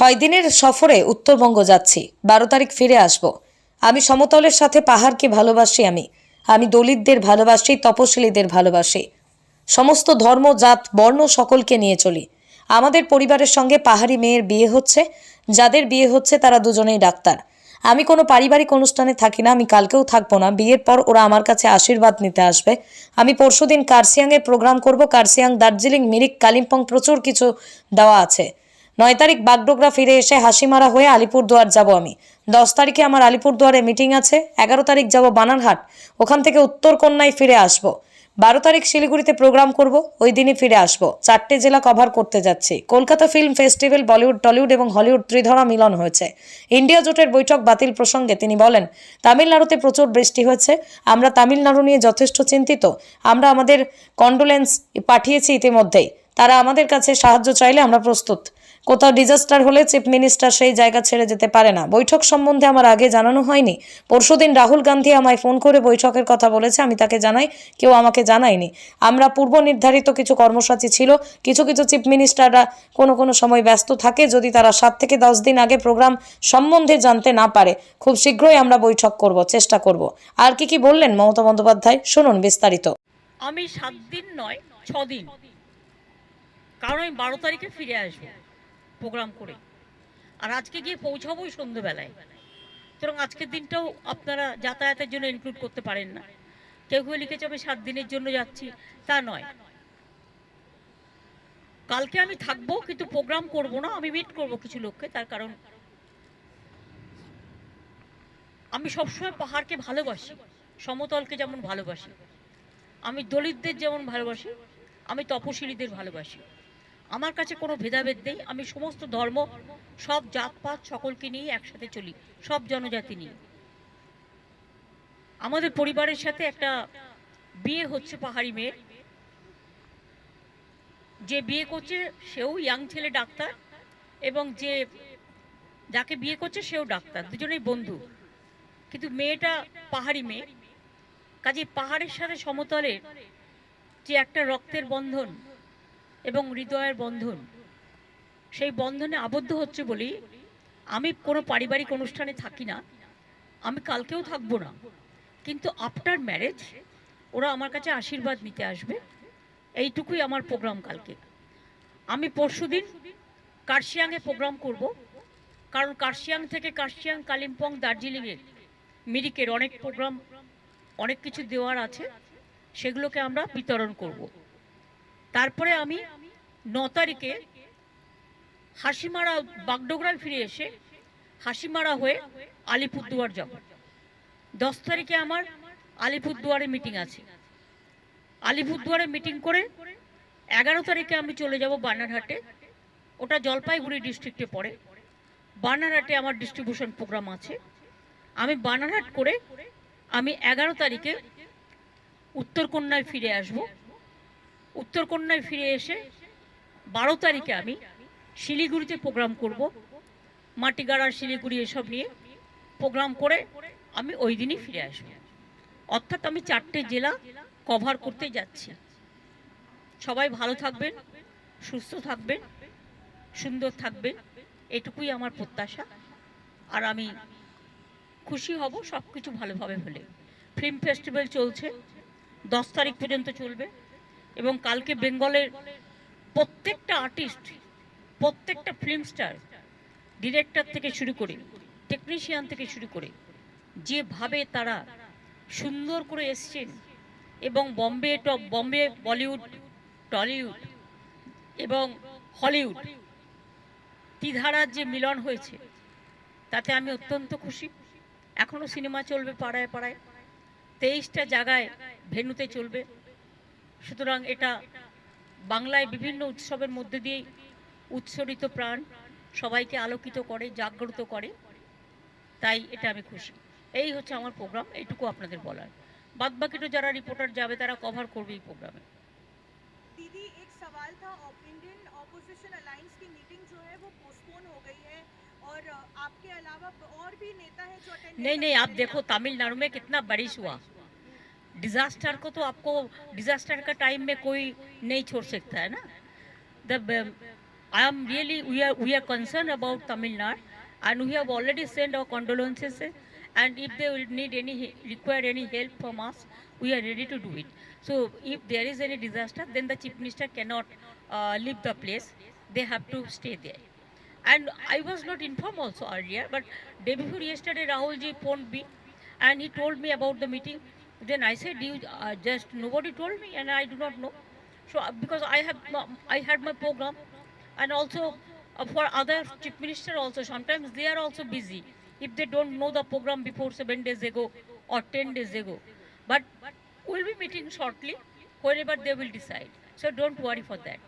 ছয় দিনের সফরে উত্তরবঙ্গ যাচ্ছি। বারো তারিখ ফিরে আসব। আমি সমতলের সাথে পাহাড়কে ভালোবাসি আমি। আমি দলিতদের ভালোবাসি, তপশিলীদের ভালোবাসি। সমস্ত ধর্ম, জাত, বর্ণ সকলকে নিয়ে চলি। আমাদের পরিবারের সঙ্গে পাহাড়ি মেয়ের বিয়ে হচ্ছে। যাদের বিয়ে হচ্ছে তারা দুজনেই ডাক্তার। আমি কোনো পারিবারিক অনুষ্ঠানে থাকি না, আমি কালকেও থাকব না। বিয়ের পর ওরা আমার কাছে আশীর্বাদ নিতে আসবে। আমি পরশুদিন কার্সিয়াংয়ের প্রোগ্রাম করব। কার্সিয়াং, দার্জিলিং, মিরিক, কালিম্পং প্রচুর কিছু দেওয়া আছে। নয় তারিখ বাগডোগরা ফিরে এসে হাসিমারা হয়ে আলিপুরদুয়ার যাব আমি। দশ তারিখে আমার আলিপুরদুয়ারে মিটিং আছে, এগারো তারিখ যাব বানারহাট, ওখান থেকে উত্তরকন্যায় ফিরে আসব। বারো তারিখ শিলিগুড়িতে প্রোগ্রাম করব, ওই দিনই ফিরে আসব। চারটে জেলা কভার করতে যাচ্ছি। Kolkata film festival Bollywood Tollywood এবং হলিউড ত্রিধরা মিলন হয়েছে। ইন্ডিয়া জোটের বৈঠক বাতিল প্রসঙ্গে তিনি বলেন, তামিলনাড়ুতে প্রচুর বৃষ্টি হয়েছে, আমরা তামিলনাড়ু নিয়ে যথেষ্ট চিন্তিত। আমরা আমাদের কন্ডোলেন্স পাঠিয়েছি ইতিমধ্যেই। তারা আমাদের কাছে সাহায্য চাইলে আমরা প্রস্তুত। কোথাও ডিজাস্টার হলে চিফ মিনিস্টার সেই জায়গা ছেড়ে যেতে পারে না। বৈঠক সম্বন্ধে আমার আগে জানানো হয়নি। পরশুদিন রাহুল গান্ধী আমায় ফোন করে বৈঠকের কথা বলেছে, আমি তাকে জানাই, কেউ আমাকে জানায়নি। আমরা পূর্ব নির্ধারিত কিছু কর্মসূচি ছিল, কিছু কিছু চিফ মিনিস্টাররা কোনো কোনো সময় ব্যস্ত থাকে, যদি তারা সাত থেকে দশ দিন আগে প্রোগ্রাম সম্বন্ধে জানতে না পারে, খুব শীঘ্রই আমরা বৈঠক করব, চেষ্টা করব। আর কি কি বললেন মমতা বন্দ্যোপাধ্যায়? শুনুন বিস্তারিত। আমি সাত দিন নয় ছদিন কারণ আমি বারো তারিখে ফিরে আসব। প্রোগ্রাম করে। আর আজকে গিয়ে পৌঁছাবোই সন্ধ্যেবেলায় সুতরাং আজকের দিনটাও আপনারা যাতায়াতের জন্য ইনক্লুড করতে পারেন না। কেউ কেউ লিখেছে, আমি সাত দিনের জন্য যাচ্ছি। তা নয়। কালকে আমি থাকব, কিন্তু প্রোগ্রাম করব না। আমি মিট করব কিছু লোককে, তার কারণ আমি সবসময় পাহাড়কে ভালোবাসি, সমতলকে যেমন ভালোবাসি। আমি দলিতদের যেমন ভালোবাসি, আমি তপশিলীদের ভালোবাসি। আমার কাছে কোনো ভেদাভেদ নেই। আমি সমস্ত ধর্ম, সব জাতপাত সকলকে নিয়ে একসাথে চলি, সব জনজাতি নিয়ে। আমাদের পরিবারের সাথে একটা বিয়ে হচ্ছে পাহাড়ি মেয়ে যে বিয়ে করছে সেও ইয়াং ছেলে ডাক্তার এবং যে যাকে বিয়ে করছে সেও ডাক্তার, দুজনেই বন্ধু। কিন্তু মেয়েটা পাহাড়ি মেয়ে। কাজে পাহাড়ের সাথে সমতলের যে একটা রক্তের বন্ধন এবং হৃদয়ের বন্ধন। সেই বন্ধনে আবদ্ধ হচ্ছে বলেই আমি কোনো পারিবারিক অনুষ্ঠানে থাকি না, আমি কালকেও থাকব না। কিন্তু আফটার ম্যারেজ ওরা আমার কাছে আশীর্বাদ নিতে আসবে। এইটুকুই আমার প্রোগ্রাম কালকে। আমি পরশুদিন কার্শিয়াংয়ে প্রোগ্রাম করব। কারণ কার্শিয়াং থেকে কার্শিয়াং, কালিম্পং দার্জিলিংয়ের মিরিকের অনেক প্রোগ্রাম অনেক কিছু দেওয়ার আছে। সেগুলোকে আমরা বিতরণ করব। তারপরে আমি ন তারিখে হাসিমারা বাগডোগরায় ফিরে এসে হাসিমারা হয়ে আলিপুরদুয়ার যাব। দশ তারিখে আমার আলিপুরদুয়ারে মিটিং আছে। আলিপুরদুয়ারে মিটিং করে এগারো তারিখে আমি চলে যাব বানারহাটে। ওটা জলপাইগুড়ি ডিস্ট্রিক্টে পড়ে। বানারহাটে আমার ডিস্ট্রিবিউশন প্রোগ্রাম আছে। আমি বানারহাট করে আমি এগারো তারিখে উত্তরকন্যায় ফিরে আসব। উত্তরকন্যায় ফিরে এসে বারো তারিখে আমি শিলিগুড়িতে প্রোগ্রাম করব। মাটিগাড়া শিলিগুড়ি এসব নিয়ে প্রোগ্রাম করে আমি ওই দিনই ফিরে আসব। অর্থাৎ আমি চারটে জেলা কভার করতে যাচ্ছি। সবাই ভালো থাকবেন, সুস্থ থাকবেন, সুন্দর থাকবেন, এটুকুই আমার প্রত্যাশা। আর আমি খুশি হব সব কিছু ভালোভাবে হলে। ফিল্ম ফেস্টিভ্যাল চলছে, দশ তারিখ পর্যন্ত চলবে। এবং কালকে বেঙ্গলের প্রত্যেকটা আর্টিস্ট প্রত্যেকটা ফিল্ম স্টার ডিরেক্টর থেকে শুরু করে টেকনিশিয়ান থেকে শুরু করে, যেভাবে তারা সুন্দর করে এসছেন এবং Bombay top, Bombay Bollywood, Tollywood এবং হলিউড ত্রিধারার যে মিলন হয়েছে, তাতে আমি অত্যন্ত খুশি। এখনও সিনেমা চলবে পাড়ায় পাড়ায়, তেইশটা জায়গায় ভেন্যুতে চলবে। সুতরাং এটা বাংলায় বিভিন্ন উৎসবের মধ্যে দিয়ে উৎসরিত প্রাণ সবাইকে আলোকিত করে জাগ্রত করে তাই এটা আমি খুশি এই হচ্ছে আমার প্রোগ্রাম এইটুকু আপনাদের বলার বাদ বাকিটা যারা রিপোর্টার যাবে তারা কভার করবে এই প্রোগ্রামে दीदी एक सवाल था इंडियन ऑपोजिशन अलायंस की मीटिंग जो है वो पोस्टपोन हो गई है और अ, आपके अलावा और भी नेता हैं जो अटेंड नहीं नहीं आप देखो तमिलनाडु में कितना बारिश हुआ डिजास्टर को तो आपको डिजास्टर का टाइम में कोई नहीं छोड़ सकता है ना? The I am really we are we are concern about Tamil Nadu and we have already send our condolences and if they will need any require any help from us we are ready to do it so if there is any disaster then the chief minister can not leave the place they have to stay there and I was not inform also earlier but day before yesterday Rahul ji phone be and he told me about the meeting Then I said, you uh, just nobody told me, and I do not know. So uh, because I have, I had my program, and also uh, for other chief minister also sometimes they are also busy if they don't know the program before seven days ago or ten days ago. But we'll be meeting shortly, whenever they will decide. So don't worry for that.